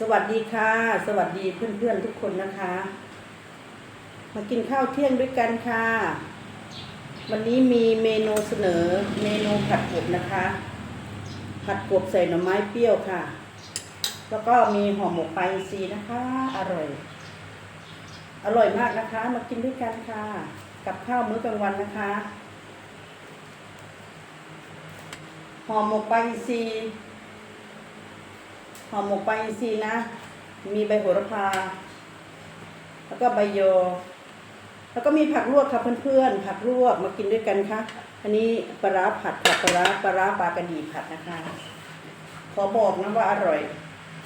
สวัสดีค่ะ สวัสดีเพื่อนๆทุกคนนะคะ มากินข้าวเที่ยงด้วยกันค่ะ วันนี้มีเมนูเสนอเมนูผัดกบนะคะ ผัดกบใส่หน่อไม้เปรี้ยวค่ะ แล้วก็มีห่อหมกปลาอินทรีนะคะ อร่อย อร่อยมากนะคะ มากินด้วยกันค่ะ กับข้าวมื้อกลางวันนะคะห่อหมกปลาอินทรี ห่อหมกปลาอินทรีนะ มีใบโหระพา แล้วก็ใบโยอ แล้วก็มีผักลวกค่ะเพื่อนๆ ผักลวกมากินด้วยกันค่ะ อันนี้ปลาร้าผัดค่ะปลาร้าปลาร้าปลากระดีผัดนะคะ ขอบอกนะว่าอร่อย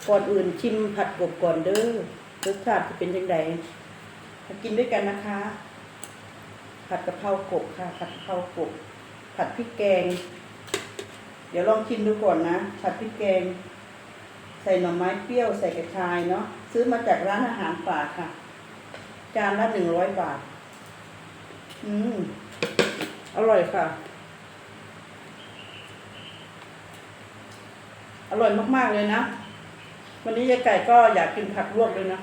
ก่อนอื่นชิมผัดกบก่อนเด้อรสชาติจะเป็นยังไงมากินด้วยกันนะคะ ผัดกะเพรากบค่ะ ผัดกะเพรากบ ผัดพริกแกง เดี๋ยวลองชิมดูก่อนนะ ผัดพริกแกง ส่หน่อไม้เปรี้ยวใส่กระชายเนาะซื้อมาจากร้านอาหารป่าค่ะ จานละหนึ่งร้อยบาท อืม อร่อยค่ะ อร่อยมากๆเลยนะ วันนี้ยายไก่ก็อยากกินผักลวกเลยนะ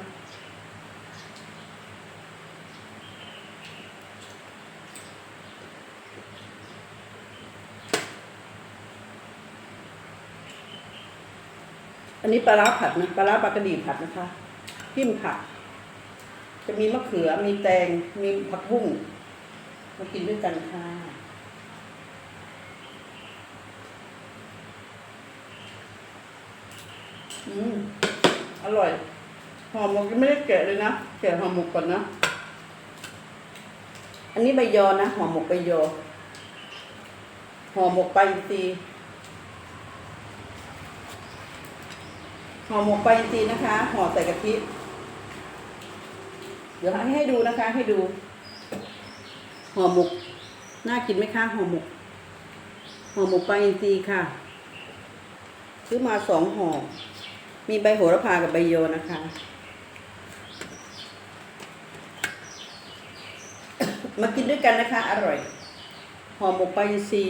อันนี้ปลาร้าผัดนะปลาร้าปลากระดีผัดนะคะพิมผัก จะมีมะเขือมีแตงมีผักบุ้งมากินด้วยกันค่ะอืมอร่อยห่อหมกยังไม่ได้แกะเลยนะแกะห่อหมกก่อนนะ อันนี้ใบยอนะห่อหมกใบยอห่อหมกไปลาอินทรี ห่อหมกไปลาอินทรีนะคะ ห่อใส่กะทิ เดี๋ยวให้ให้ดูนะคะ ให้ดู ห่อหมก น่ากินไหมคะ ห่อหมก ห่อหมกปลาอินทรีค่ะ ซื้อมาสองห่อ มีใบโหระพากับใบโยนะคะ มากินด้วยกันนะคะ อร่อย ห่อหมกปลาอินทรี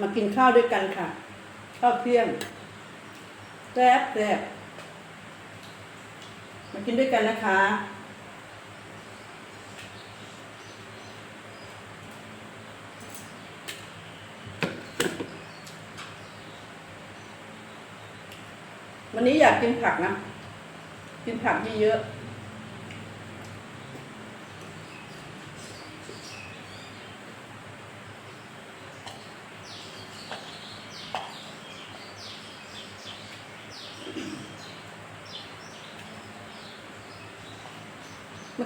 มากินข้าวด้วยกันค่ะ ข้าวเที่ยงแซ่บแซ่บมากินด้วยกันนะคะ วันนี้อยากกินผักนะ กินผักเยอะๆ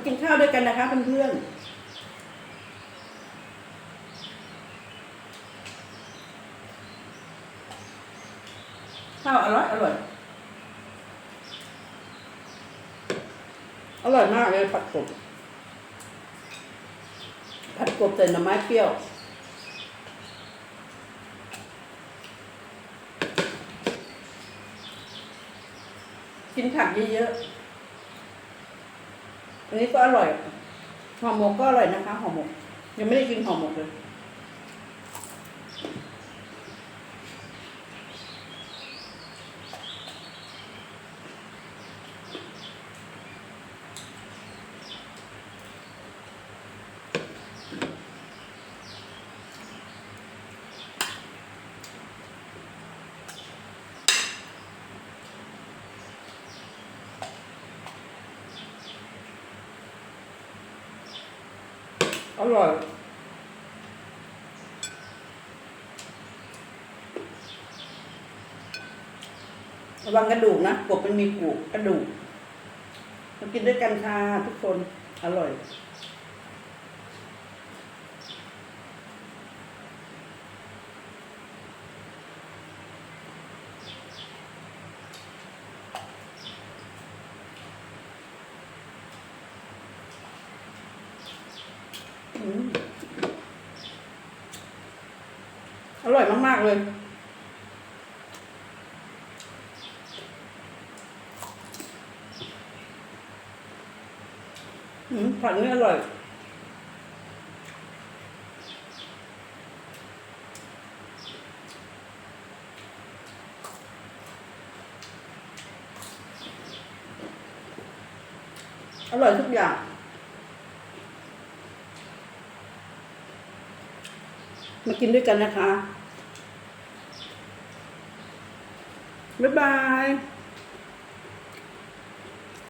กินข้าวด้วยกันนะคะเพื่อนๆข้าวอร่อย อร่อย อร่อยมากเลยผัดกบ ผัดกบใส่หน่อไม้เปรี้ยว กินผักเยอะๆ อันนี้ก็อร่อยห่อหมกก็อร่อยนะคะห่อหมกยังไม่ได้กินห่อหมกเลย อร่อยระวังกระดูกนะกบมันมีกูกระดูกมากินด้วยกันค่ะทุกคน อร่อย อร่อยมาก ๆ เลย ผักนี่อร่อย อร่อยทุกอย่าง มากินด้วยกันนะคะ บ๊ายบาย